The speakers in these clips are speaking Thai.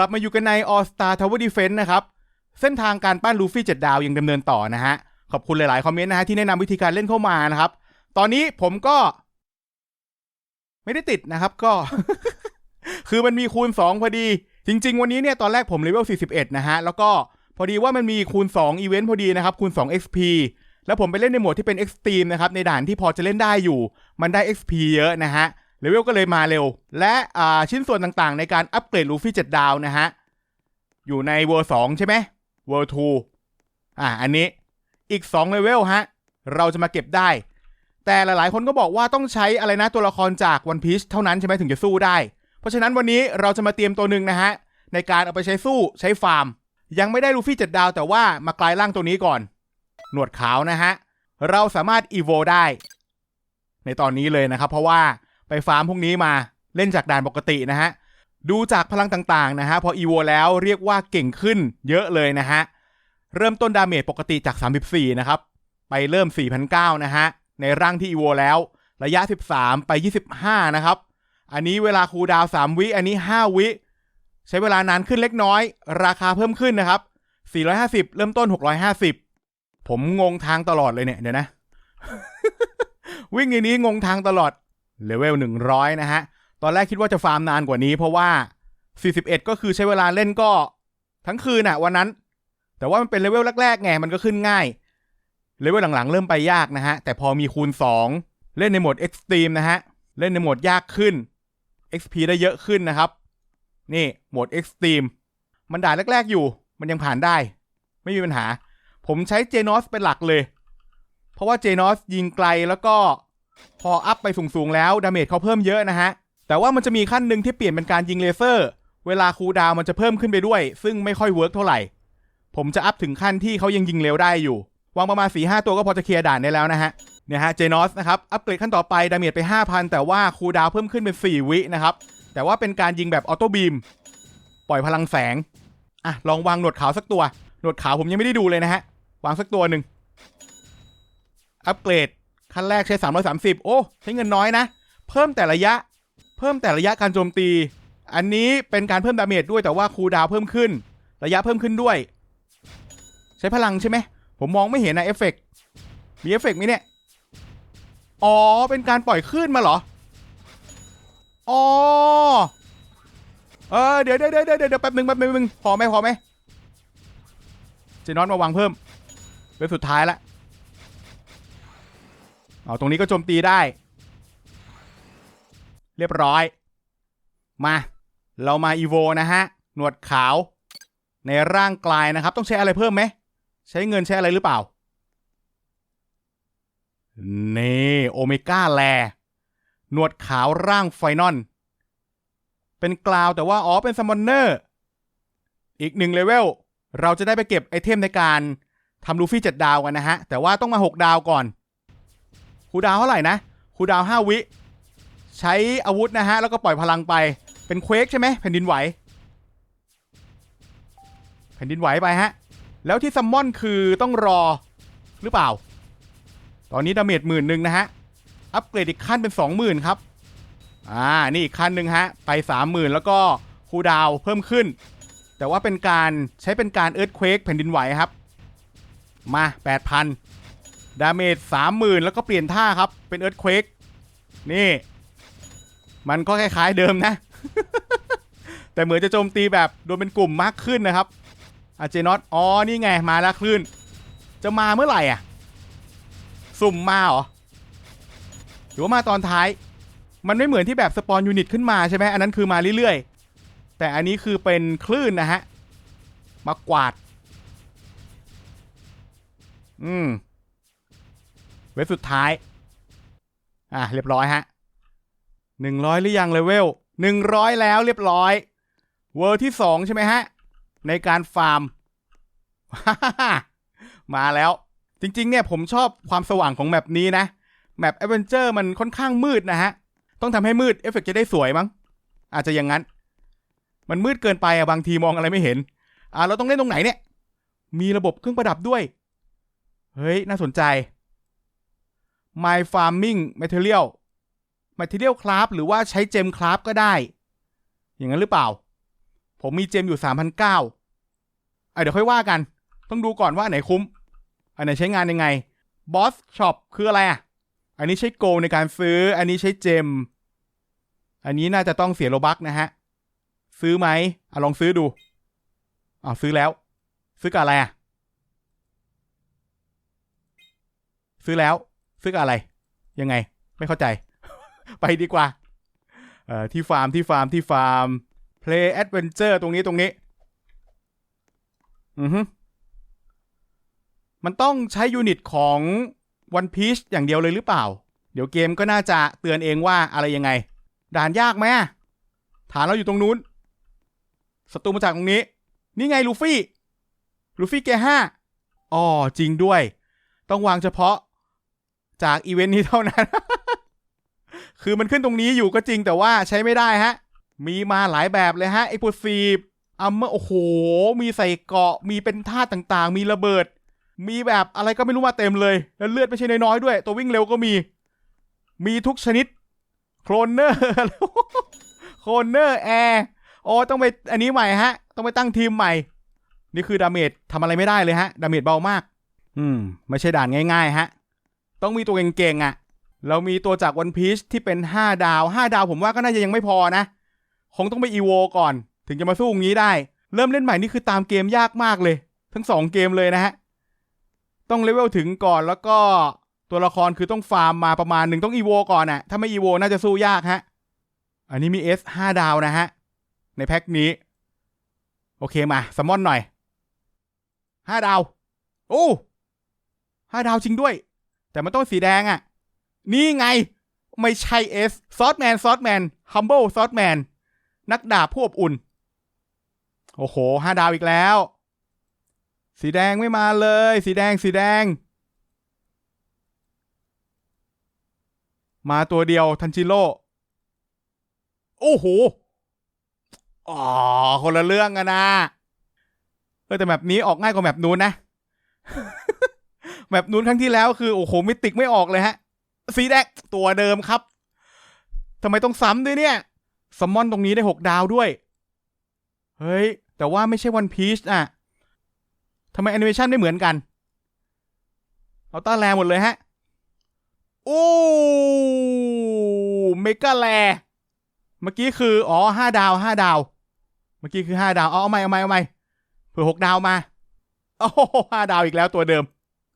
กลับมาอยู่กันใน All Star Tower Defense นะครับ เส้นทางการปั้นลูฟี่เจ็ดดาวยังดำเนินต่อนะฮะ ขอบคุณหลายๆ คอมเมนต์นะฮะที่แนะนำวิธีการเล่นเข้ามานะครับ ตอนนี้ผมก็ ไม่ได้ติดนะครับก็ คือมันมีคูณ 2 พอดี จริง ๆ วันนี้เนี่ยตอนแรกผมเลเวล 41 นะฮะ แล้วก็พอดีว่ามันมีคูณ 2 อีเวนต์พอดีนะครับ คูณ 2 XP แล้วผมไปเล่นในโหมดที่เป็น Extreme นะครับในด่านที่พอจะเล่นได้อยู่ มันได้ XP เยอะนะฮะ เลเวลก็เลยมาเร็ว และอ่าชิ้นส่วนต่างๆ ในการอัปเกรดลูฟี่7ดาวนะฮะ อยู่ในเวอร์2ใช่ไหมเวอร์2อ่าอันนี้อีก2เลเวลฮะ เราจะมาเก็บได้ แต่หลายๆ คนก็บอกว่าต้องใช้อะไรนะตัวละครจากวันพีชเท่านั้นใช่ไหมถึงจะสู้ได้ เพราะฉะนั้นวันนี้เราจะมาเตรียมตัวหนึ่งนะฮะ ในการเอาไปใช้สู้ใช้ฟาร์ม ยังไม่ได้ลูฟี่เจ็ดดาว แต่ว่ามากลายร่างตัวนี้ก่อน หนวดขาวนะฮะเราสามารถอีโวได้ ในตอนนี้เลยนะครับเพราะว่า ไปฟาร์มพวกนี้มาเล่นจากด่านปกตินะฮะ ดูจากพลังต่างๆนะฮะ พออีโวแล้วเรียกว่าเก่งขึ้นเยอะเลยนะฮะ เริ่มต้นดาเมจปกติจาก 34 นะครับ ไปเริ่ม 4,009นะฮะ ในร่างที่อีโวแล้ว ระยะ 13 ไป 25 นะครับ อันนี้เวลาคูดาว 3 วิ อันนี้ 5 วิ ใช้เวลานานขึ้นเล็กน้อย ราคาเพิ่มขึ้นนะครับ 450 เริ่มต้น 650 ผมงงทางตลอดเลยเนี่ยเดี๋ยวนะ วิ่งในนี้งงทางตลอด เลเวล100 นะฮะ ตอนแรกคิดว่าจะฟาร์มนานกว่านี้เพราะว่า 41 ก็คือใช้เวลาเล่นก็ทั้งคืนน่ะวันนั้น แต่ว่ามันเป็นเลเวลแรกๆไงมันก็ขึ้นง่าย เลเวลหลังๆ เริ่มไปยากนะฮะ แต่พอมีคูณ 2 เล่นในโหมด Extreme นะฮะ เล่นในโหมดยากขึ้น XP ได้เยอะขึ้นนะครับ นี่โหมด Extreme มันด่าแรกๆอยู่ มันยังผ่านได้ ไม่มีปัญหา ผมใช้เจนอสเป็นหลักเลย เพราะว่าเจนอสยิงไกลแล้วก็ พออัพไปสูงๆแล้วดาเมจเขาเพิ่มเยอะนะฮะ แต่ว่ามันจะมีขั้นหนึ่งที่เปลี่ยนเป็นการยิงเลเซอร์ เวลาคูดาวมันจะเพิ่มขึ้นไปด้วย ซึ่งไม่ค่อยเวิร์กเท่าไหร่ ผมจะอัพถึงขั้นที่เขายังยิงเร็วได้อยู่ วางประมาณ4ีหตัวก็พอจะเคลียร์ด่านได้แล้วนะฮะ เนี่ยฮะเจนอสนะครับ อัปเกรดขั้นต่อไปดาเมจไป 5,000 แต่ว่าคูดาวเพิ่มขึ้นเป็น 4 วินะครับ แต่ว่าเป็นการยิงแบบออโต้บีม ปล่อยพลังแสง อะลองวางหนวดขาวสักตัว หนวดขาวผมยังไม่ได้ดูเลยนะฮะ วางสักตัวหนึ่งอัปเกรด ขั้นแรกใช้ 330 โอ้ ใช้เงินน้อยนะ เพิ่มแต่ระยะ เพิ่มแต่ระยะการโจมตี อันนี้เป็นการเพิ่มดาเมจด้วยแต่ว่าคูดาวเพิ่มขึ้น ระยะเพิ่มขึ้นด้วย ใช้พลังใช่ไหม ผมมองไม่เห็นนะเอฟเฟกต์มีเอฟเฟกต์ไหมเนี่ย อ๋อ เป็นการปล่อยคลื่นมาเหรอ อ๋อ เออเดี๋ยวเดี๋ยวเดี๋ยวเดี๋ยวเดี๋ยวแป๊บหนึ่งแป๊บหนึ่งพอไหมพอไหมเจนอนมาวางเพิ่มเป็นสุดท้ายละ เอาตรงนี้ก็โจมตีได้ เรียบร้อย มา เรามาอีโวนะฮะ หนวดขาว ในร่างกลายนะครับ ต้องใช้อะไรเพิ่มไหม ใช้เงินใช้อะไรหรือเปล่า นี่โอเมก้าแล หนวดขาวร่างไฟนอล เป็นกลาวแต่ว่าอ๋อเป็นซัมมอนเนอร์ อีกหนึ่งเลเวล เราจะได้ไปเก็บไอเทมในการทำลูฟี่เจ็ดดาวกันนะฮะ แต่ว่าต้องมาหกดาวก่อน คูดาวเท่าไหร่นะคูดาวห้าวิ ใช้อาวุธนะฮะ แล้วก็ปล่อยพลังไป เป็นเควกใช่ไหมแผ่นดินไหว แผ่นดินไหวไปฮะ แล้วที่ซัมมอนคือต้องรอหรือเปล่า ตอนนี้ดาเมจหมื่นหนึ่งนะฮะ อัปเกรดอีกขั้นเป็นสองหมื่นครับ อ่า นี่อีกขั้นหนึ่งฮะ ไปสามหมื่นแล้วก็คูดาวเพิ่มขึ้น แต่ว่าเป็นการใช้เป็นการเอิร์ธเควกแผ่นดินไหวครับ มาแปดพัน ดาเมจสามหมื่นแล้วก็เปลี่ยนท่าครับ เป็นเอิร์ธเควกนี่ มันก็คล้ายๆเดิมนะ แต่เหมือนจะโจมตีแบบโดนเป็นกลุ่มมากขึ้นนะครับอาเจนอตอ๋อ นี่ไง มาแล้วคลื่น จะมาเมื่อไหร่อะ สุ่มมาเหรอ หรือว่ามาตอนท้าย มันไม่เหมือนที่แบบสปอนยูนิตขึ้นมาใช่ไหม อันนั้นคือมาเรื่อยๆ แต่อันนี้คือเป็นคลื่นนะฮะ มากวาด อืม ว็บสุดท้าย อะเรียบร้อยฮะหนึ่งร้อยหรือยังเลเวลหนึ่งร้อยแล้วเรียบร้อยเวอร์ที่สองใช่ไหมฮะ ในการฟาร์ม มาแล้ว จริง ๆ เนี่ยผมชอบความสว่างของแมปนี้นะ แมปแอดเวนเจอร์มันค่อนข้างมืดนะฮะ ต้องทำให้มืดเอฟเฟกต์จะได้สวยมั้ง อาจจะอย่างนั้น มันมืดเกินไปอะบางทีมองอะไรไม่เห็น อ่าเราต้องเล่นตรงไหนเนี่ย มีระบบเครื่องประดับด้วย เฮ้ย น่าสนใจ My Farming Material Material Craft หรือว่าใช้เจมคราฟก็ได้ อย่างนั้นหรือเปล่า ผมมีเจมอยู่สามพันเก้าเดี๋ยวค่อยว่ากัน ต้องดูก่อนว่าไหนคุ้ม อันไหนใช้งานยังไง Boss Shop คืออะไรอะ อันนี้ใช้โกในการซื้อ อันนี้ใช้เจม อันนี้น่าจะต้องเสียโลบักนะฮะ ซื้อไหมอะลองซื้อดูอ่าซื้อแล้ว ซื้อกับอะไรอะ ซื้อแล้ว ซื้อกับอะไร ยังไง ไม่เข้าใจ ไปดีกว่า เอ่อ ที่ฟาร์ม ที่ฟาร์ม ที่ฟาร์ม Play Adventure ตรงนี้ ตรงนี้ อือฮึมันต้องใช้ยูนิตของ One Piece อย่างเดียวเลยหรือเปล่า เดี๋ยวเกมก็น่าจะเตือนเองว่าอะไรยังไง ด่านยากไหมฐานเราอยู่ตรงนู้น ศัตรูมาจากตรงนี้ นี่ไงลูฟี่ ลูฟี่เกห้าอ๋อจริงด้วย ต้องวางเฉพาะ จากอีเวนต์นี้เท่านั้น คือมันขึ้นตรงนี้อยู่ก็จริงแต่ว่าใช้ไม่ได้ฮะ มีมาหลายแบบเลยฮะไอพวกซีบอัมเมอร์โอ้โห มีใส่เกาะ มีเป็นท่าต่างๆ มีระเบิด มีแบบอะไรก็ไม่รู้มาเต็มเลย แล้วเลือดไม่ใช่น้อยๆด้วย ตัววิ่งเร็วก็มี มีทุกชนิด โคลนเนอร์ โคลนเนอร์แอร์โอ้ต้องไปอันนี้ใหม่ฮะ ต้องไปตั้งทีมใหม่ นี่คือดาเมจทำอะไรไม่ได้เลยฮะ ดาเมจเบามาก อืม ไม่ใช่ด่านง่ายๆ ฮะ ต้องมีตัวเก่งๆอะ เรามีตัวจากวันพีชที่เป็น 5 ดาว 5 ดาวผมว่าก็น่าจะยังไม่พอนะ คงต้องไปอีโวก่อน ถึงจะมาสู้งนี้ได้ เริ่มเล่นใหม่นี่คือตามเกมยากมากเลย ทั้งสองเกมเลยนะฮะ ต้องเลเวลถึงก่อนแล้วก็ตัวละครคือต้องฟาร์มมาประมาณหนึ่งต้องอีโวก่อนอะ ถ้าไม่อีโวน่าจะสู้ยากฮะ อันนี้มี S 5ดาวนะฮะ ในแพ็คนี้ โอเคมาสมอนหน่อย 5 ดาว โอ้5ดาวจริงด้วย แต่มันต้องสีแดงอะนี่ไง ไม่ใช่ S ซอสแมนซอสแมนฮัมเบิลซอสแมนนักดาบผู้อบอุ่น โอ้โหห้าดาวอีกแล้ว สีแดงไม่มาเลย สีแดงสีแดง มาตัวเดียวทันจิโร่โอ้โหอ๋อคนละเรื่องอะนะเออแต่แบบนี้ออกง่ายกว่าแบบนู้นนะ แบบนู้นครั้งที่แล้วคือโอ้โหมิติกไม่ออกเลยฮะ สีแดงตัวเดิมครับทำไมต้องซ้ำด้วยเนี่ยซัมมอนตรงนี้ได้หกดาวด้วย เฮ้ย แต่ว่าไม่ใช่วันพีชอะทำไมแอนิเมชันไม่เหมือนกัน เอาต้าแลหมดเลยฮะ โอ้เมกาแลเมื่อกี้คือ อ๋อห้าดาวห้าดาว เมื่อกี้คือห้าดาว เอาเอาใหม่เอาใหม่เอาใหม่เผื่อหกดาวมา โอ้ห้าดาวอีกแล้วตัวเดิม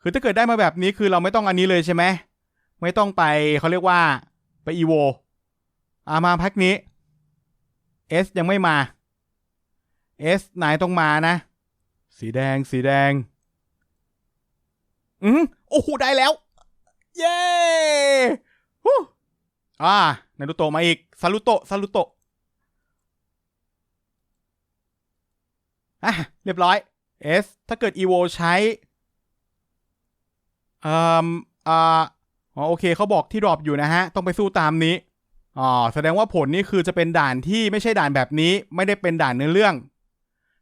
คือถ้าเกิดได้มาแบบนี้คือเราไม่ต้องอันนี้เลยใช่ไหมไม่ต้องไปเขาเรียกว่าไปอีโวอามาแพ็คนี้ S ยังไม่มา S นายต้องมานะ สีแดงสีแดง อืมโอ้โหได้แล้ว เย้ฮู้อ่านารุโตมาอีกซารุโตซารุโตอะเรียบร้อย S ถ้าเกิด EVO ใช้ อ่ออ่าอ๋อโอเคเขาบอกที่ดรอปอยู่นะฮะ ต้องไปสู้ตามนี้อ๋อแสดงว่าผลนี่คือจะเป็นด่านที่ไม่ใช่ด่านแบบนี้ ไม่ได้เป็นด่านเนื้อเรื่อง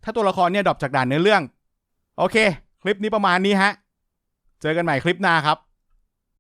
ถ้าตัวละครเนี่ยดรอปจากด่านเนื้อเรื่อง โอเค คลิปนี้ประมาณนี้ฮะ เจอกันใหม่คลิปหน้าครับ